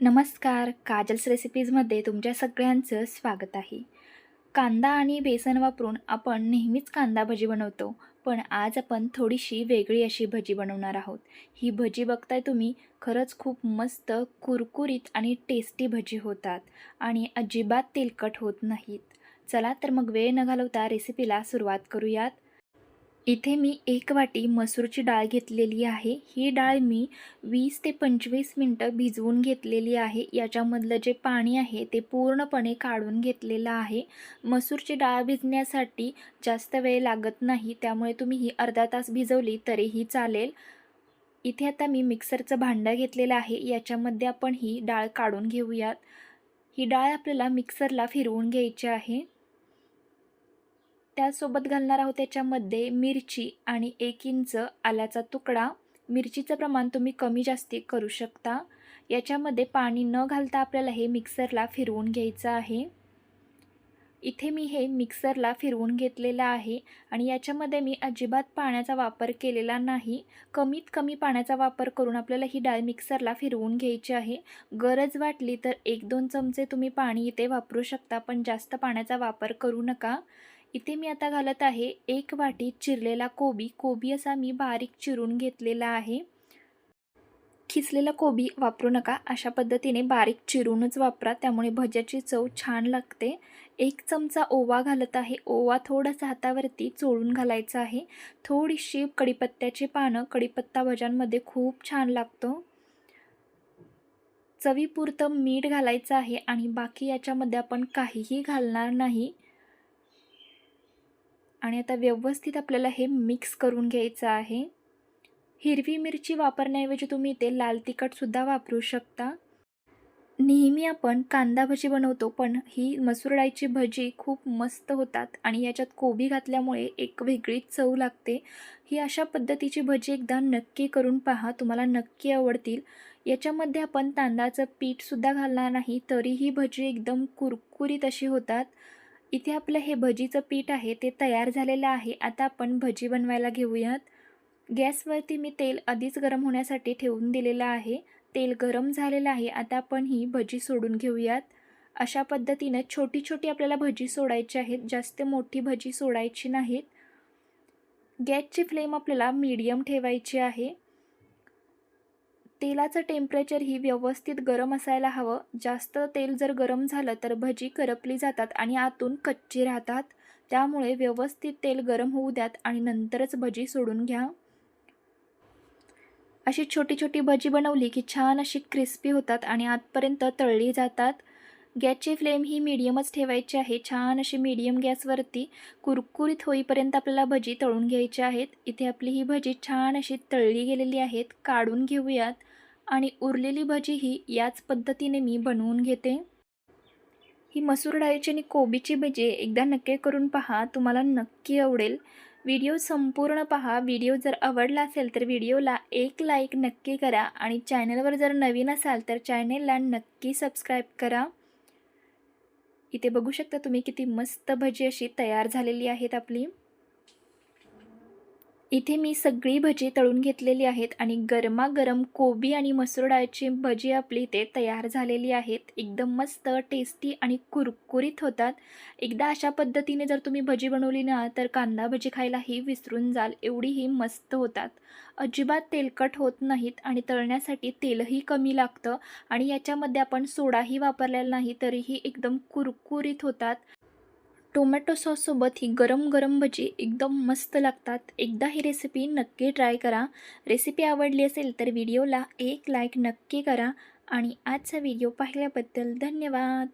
नमस्कार काजल्स रेसिपीजमध्ये तुमच्या सगळ्यांचं स्वागत आहे. कांदा आणि बेसन वापरून आपण नेहमीच कांदा भजी बनवतो पण आज आपण थोडीशी वेगळी अशी भजी बनवणार आहोत. ही भजी बघताय तुम्ही खरंच खूप मस्त कुरकुरीत आणि टेस्टी भजी होतात आणि अजिबात तेलकट होत नाहीत. चला तर मग वेळ न घालवता रेसिपीला सुरुवात करूयात. इथे मी एक वाटी मसूरची डाळ घेतलेली आहे. ही डाळ मी वीस ते पंचवीस मिनटं भिजवून घेतलेली आहे. याच्यामधलं जे पाणी आहे ते पूर्णपणे काढून घेतलेलं आहे. मसूरची डाळ भिजण्यासाठी जास्त वेळ लागत नाही त्यामुळे तुम्ही ही अर्धा तास भिजवली तरीही चालेल. इथे आता मी मिक्सरचं भांडं घेतलेलं आहे. याच्यामध्ये आपण ही डाळ काढून घेऊयात. ही डाळ आपल्याला मिक्सरला फिरवून घ्यायची आहे. त्यासोबत घालणार आहोत त्याच्यामध्ये मिरची आणि एक इंच आल्याचा तुकडा. मिरचीचं प्रमाण तुम्ही कमी जास्ती करू शकता. याच्यामध्ये पाणी न घालता आपल्याला हे मिक्सरला फिरवून घ्यायचं आहे. इथे मी हे मिक्सरला फिरवून घेतलेलं आहे आणि याच्यामध्ये मी अजिबात पाण्याचा वापर केलेला नाही. कमीत कमी पाण्याचा वापर करून आपल्याला ही डाळ मिक्सरला फिरवून घ्यायची आहे. गरज वाटली तर एक दोन चमचे तुम्ही पाणी इथे वापरू शकता पण जास्त पाण्याचा वापर करू नका. इथे मी आता घालत आहे एक वाटी चिरलेला कोबी. कोबी असा मी बारीक चिरून घेतलेला आहे. खिसलेला कोबी वापरू नका. अशा पद्धतीने बारीक चिरूनच वापरा. त्यामुळे भज्याची चव छान लागते. एक चमचा ओवा घालत आहे. ओवा थोडासा हातावरती चोळून घालायचा आहे. थोडीशी कडीपत्त्याची पानं कडीपत्ता भज्यांमध्ये खूप छान लागतो. चवीपुरतं मीठ घालायचं आहे आणि बाकी याच्यामध्ये आपण काहीही घालणार नाही. आणि आता व्यवस्थित आपल्याला हे मिक्स करून घ्यायचं आहे. हिरवी मिरची वापरण्याऐवजी तुम्ही इथे लाल तिखटसुद्धा वापरू शकता. नेहमी आपण कांदा भजी बनवतो पण ही मसूर डाळीची भजी खूप मस्त होतात आणि याच्यात कोबी घातल्यामुळे एक वेगळीच चव लागते. ही अशा पद्धतीची भजी एकदा नक्की करून पहा तुम्हाला नक्की आवडतील. याच्यामध्ये आपण तांदळाचं पीठसुद्धा घालणार नाही तरी ही भजी एकदम कुरकुरीत अशी होतात. इथे आपलं हे भजीचं पीठ आहे ते तयार झालेलं आहे. आता आपण भजी बनवायला घेऊयात. गॅसवरती मी तेल आधीच गरम होण्यासाठी ठेवून दिलेलं आहे. तेल गरम झालेलं आहे. आता आपण ही भजी सोडून घेऊयात. अशा पद्धतीनं छोटी छोटी आपल्याला भजी सोडायची आहेत. जास्त मोठी भजी सोडायची नाहीत. गॅसची फ्लेम आपल्याला मीडियम ठेवायची आहे. तेलाचं टेम्परेचर ही व्यवस्थित गरम असायला हवं. जास्त तेल जर गरम झालं तर भजी करपली जातात आणि आतून कच्ची राहतात. त्यामुळे व्यवस्थित तेल गरम होऊ द्यात आणि नंतरच भजी सोडून घ्या. अशी छोटी छोटी भजी बनवली की छान अशी क्रिस्पी होतात आणि आतपर्यंत तळली जातात. गॅसची फ्लेम ही मीडियमच ठेवायची आहे. छान अशी मीडियम गॅसवरती कुरकुरीत होईपर्यंत आपल्याला भजी तळून घ्यायची आहेत. इथे आपली ही भजी छान अशी तळली गेलेली आहेत. काढून घेऊयात. आणि उरलेली भजी ही याच पद्धतीने मी बनवून घेते. ही मसूर डाळीची आणि कोबीची भजी एकदा नक्की करून पहा तुम्हाला नक्की आवडेल. व्हिडिओ संपूर्ण पहा. व्हिडिओ जर आवडला असेल तर व्हिडिओला एक लाईक नक्की करा आणि चॅनलवर जर नवीन असाल तर चॅनेलला नक्की सबस्क्राईब करा. इथे बघू शकता तुम्ही किती मस्त भजी अशी तयार झालेली आहेत आपली. इथे मी सगळी भजी तळून घेतलेली आहेत आणि गरमागरम कोबी आणि मसूर डाळची भजी आपली इथे तयार झालेली आहेत. एकदम मस्त टेस्टी आणि कुरकुरीत होतात. एकदा अशा पद्धतीने जर तुम्ही भजी बनवली ना तर कांदा भजी खायलाही विसरून जाल. एवढीही मस्त होतात. अजिबात तेलकट होत नाहीत आणि तळण्यासाठी तेलही कमी लागतं आणि याच्यामध्ये आपण सोडाही वापरलेला नाही तरीही एकदम कुरकुरीत होतात. टोमॅटो सॉससोबत ही गरम गरम भजी एकदम मस्त लागतात. एकदा ही रेसिपी नक्की ट्राय करा. रेसिपी आवडली असेल तर व्हिडिओला एक लाईक नक्की करा. आणि आजचा व्हिडिओ पाहिल्याबद्दल धन्यवाद.